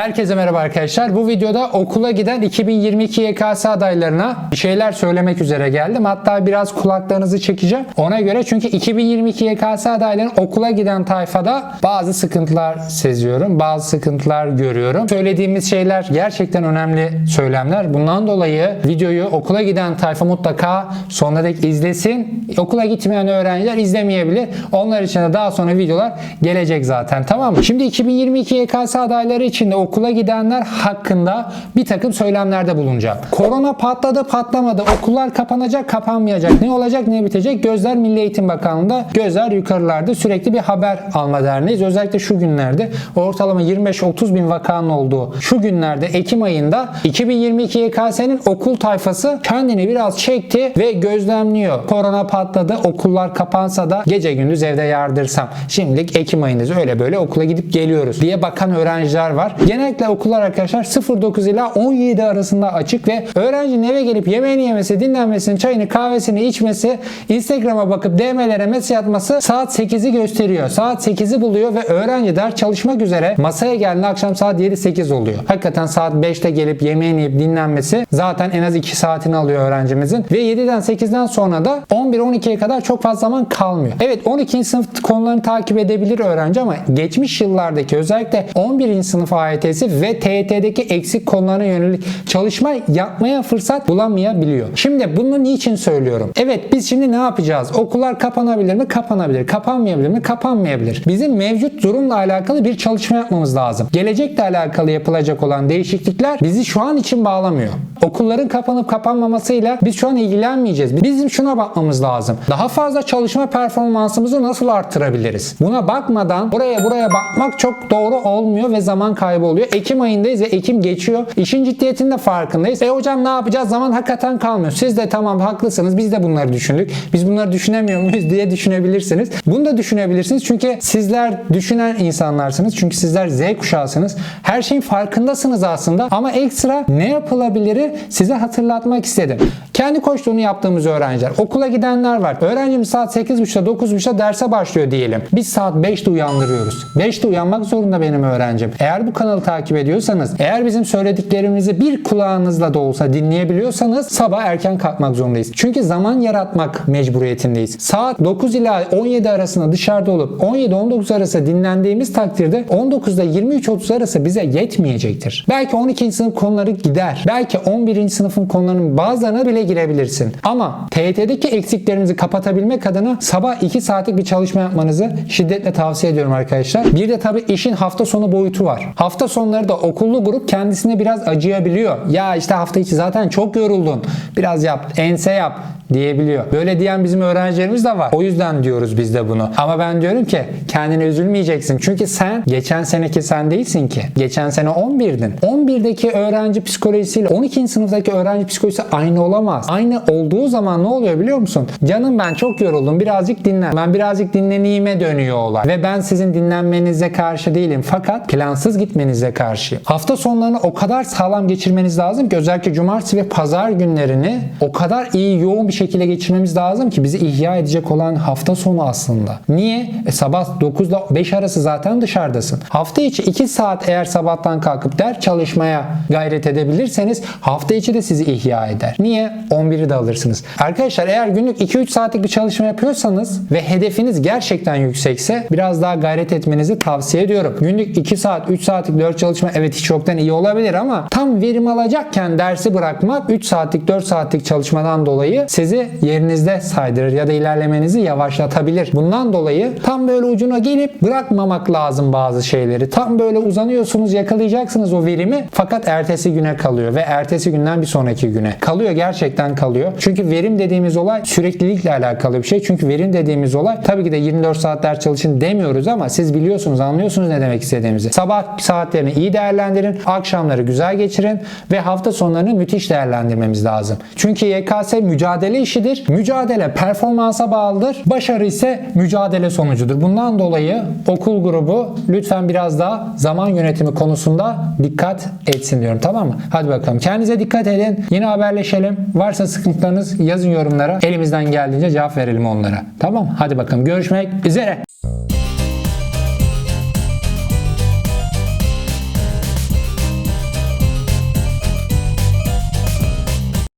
Herkese merhaba arkadaşlar. Bu videoda okula giden 2022 YKS adaylarına bir şeyler söylemek üzere geldim. Hatta biraz kulaklarınızı çekeceğim. Ona göre çünkü 2022 YKS adaylarının okula giden tayfada bazı sıkıntılar seziyorum. Bazı sıkıntılar görüyorum. Söylediğimiz şeyler gerçekten önemli söylemler. Bundan dolayı videoyu okula giden tayfa mutlaka sonuna dek izlesin. Okula gitmeyen öğrenciler izlemeyebilir. Onlar için de daha sonra videolar gelecek zaten. Tamam mı? Şimdi 2022 YKS adayları için de okula gidenler hakkında bir takım söylemlerde bulunacağım. Korona patladı patlamadı. Okullar kapanacak kapanmayacak. Ne olacak ne bitecek? Gözler Milli Eğitim Bakanlığı'nda gözler yukarılarda sürekli bir haber alma derneğiz. Özellikle şu günlerde ortalama 25-30 bin vakanın olduğu şu günlerde Ekim ayında 2022 YKS'nin okul tayfası kendini biraz çekti ve gözlemliyor. Korona patladı okullar kapansa da gece gündüz evde yardırsam. Şimdilik Ekim ayındayız öyle böyle okula gidip geliyoruz diye bakan öğrenciler var. Genellikle okullar arkadaşlar 09 ila 17 arasında açık ve öğrencinin eve gelip yemeğini yemesi, dinlenmesini, çayını, kahvesini içmesi, Instagram'a bakıp DM'lere mesaj atması saat 8'i gösteriyor. Saat 8'i buluyor ve öğrenci ders çalışmak üzere masaya geldiğinde akşam saat 7-8 oluyor. Hakikaten saat 5'te gelip yemeğini yiyip dinlenmesi zaten en az 2 saatini alıyor öğrencimizin. Ve 7'den 8'den sonra da 11-12'ye kadar çok fazla zaman kalmıyor. Evet 12. sınıf konularını takip edebilir öğrenci ama geçmiş yıllardaki özellikle 11. sınıf AYT'si ve TYT'deki eksik konularına yönelik çalışma yapmaya fırsat bulamayabiliyor. Şimdi bunu niçin söylüyorum? Evet biz şimdi ne yapacağız? Okullar kapanabilir mi? Kapanabilir. Kapanmayabilir mi? Kapanmayabilir. Bizim mevcut durumla alakalı bir çalışma yapmamız lazım. Gelecekle alakalı yapılacak olan değişiklikler bizi şu an için bağlamıyor. Okulların kapanıp kapanmamasıyla biz şu an ilgilenmeyeceğiz. Bizim şuna bakmamız lazım. Daha fazla çalışma performansımızı nasıl arttırabiliriz? Buna bakmadan buraya buraya bakmak çok doğru olmuyor ve zaman kaybı oluyor. Ekim ayındayız ve Ekim geçiyor. İşin ciddiyetinin de farkındayız. E hocam ne yapacağız? Zaman hakikaten kalmıyor. Siz de tamam haklısınız. Biz de bunları düşündük. Biz bunları düşünemiyor muyuz diye düşünebilirsiniz. Bunu da düşünebilirsiniz. Çünkü sizler düşünen insanlarsınız. Çünkü sizler Z kuşağısınız. Her şeyin farkındasınız aslında. Ama ekstra ne yapılabiliri size hatırlatmak istedim. Kendi koştuğunu yaptığımız öğrenciler. Okula gidenler var. Öğrencimiz saat 8.30'da 9.30'da derse başlıyor diyelim. Biz saat 5'te uyandırıyoruz. 5'te uyanmak zorunda benim öğrencim. Eğer bu kanalı takip ediyorsanız, eğer bizim söylediklerimizi bir kulağınızla da olsa dinleyebiliyorsanız sabah erken kalkmak zorundayız. Çünkü zaman yaratmak mecburiyetindeyiz. Saat 9 ila 17 arasında dışarıda olup 17-19 arası dinlendiğimiz takdirde 19'da 23-30 arası bize yetmeyecektir. Belki 12. sınıf konuları gider. Belki 11. sınıfın konularının bazılarına bile girebilirsin. Ama TYT'deki eksiklerinizi kapatabilmek adına sabah 2 saatlik bir çalışma yapmanızı şiddetle tavsiye ediyorum arkadaşlar. Bir de tabii işin hafta sonu boyutu var. Hafta sonları da okullu grup kendisine biraz acıyabiliyor. Ya işte hafta içi zaten çok yoruldun. Biraz yap, ense yap diyebiliyor. Böyle diyen bizim öğrencilerimiz de var. O yüzden diyoruz biz de bunu. Ama ben diyorum ki kendine üzülmeyeceksin. Çünkü sen geçen seneki sen değilsin ki. Geçen sene 11'din. 11'deki öğrenci psikolojisiyle 12. sınıftaki öğrenci psikolojisi aynı olamaz. Aynı olduğu zaman ne oluyor biliyor musun? Canım ben çok yoruldum. Birazcık dinlen. Ben birazcık dinleneyime dönüyor olay. Ve ben sizin dinlenmenize karşı değilim. Fakat plansız gitmenize karşıyım. Hafta sonlarını o kadar sağlam geçirmeniz lazım ki özellikle cumartesi ve pazar günlerini o kadar iyi yoğun bir şekilde geçirmemiz lazım ki bizi ihya edecek olan hafta sonu aslında. Niye? E sabah 9 ile 5 arası zaten dışarıdasın. Hafta içi 2 saat eğer sabahtan kalkıp ders çalışmaya gayret edebilirseniz hafta içi de sizi ihya eder. Niye? 11'i de alırsınız. Arkadaşlar eğer günlük 2-3 saatlik bir çalışma yapıyorsanız ve hedefiniz gerçekten yüksekse biraz daha gayret etmenizi tavsiye ediyorum. Günlük 2 saat, 3 saatlik 4 çalışma evet hiç yoktan iyi olabilir ama tam verim alacakken dersi bırakmak 3 saatlik 4 saatlik çalışmadan dolayı sizi yerinizde saydırır ya da ilerlemenizi yavaşlatabilir. Bundan dolayı tam böyle ucuna gelip bırakmamak lazım bazı şeyleri. Tam böyle uzanıyorsunuz yakalayacaksınız o verimi fakat ertesi güne kalıyor ve ertesi günden bir sonraki güne. Kalıyor gerçekten kalıyor. Çünkü verim dediğimiz olay süreklilikle alakalı bir şey. Çünkü verim dediğimiz olay tabii ki de 24 saat ders çalışın demiyoruz ama siz biliyorsunuz anlıyorsunuz ne demek istediğimizi. Sabah saatlerini iyi değerlendirin, akşamları güzel geçirin ve hafta sonlarını müthiş değerlendirmemiz lazım. Çünkü YKS mücadele işidir. Mücadele performansa bağlıdır. Başarı ise mücadele sonucudur. Bundan dolayı okul grubu lütfen biraz daha zaman yönetimi konusunda dikkat etsin diyorum. Tamam mı? Hadi bakalım. Kendinize dikkat edin. Yine haberleşelim. Varsa sıkıntılarınız yazın yorumlara. Elimizden geldiğince cevap verelim onlara. Tamam Hadi bakalım. Görüşmek üzere.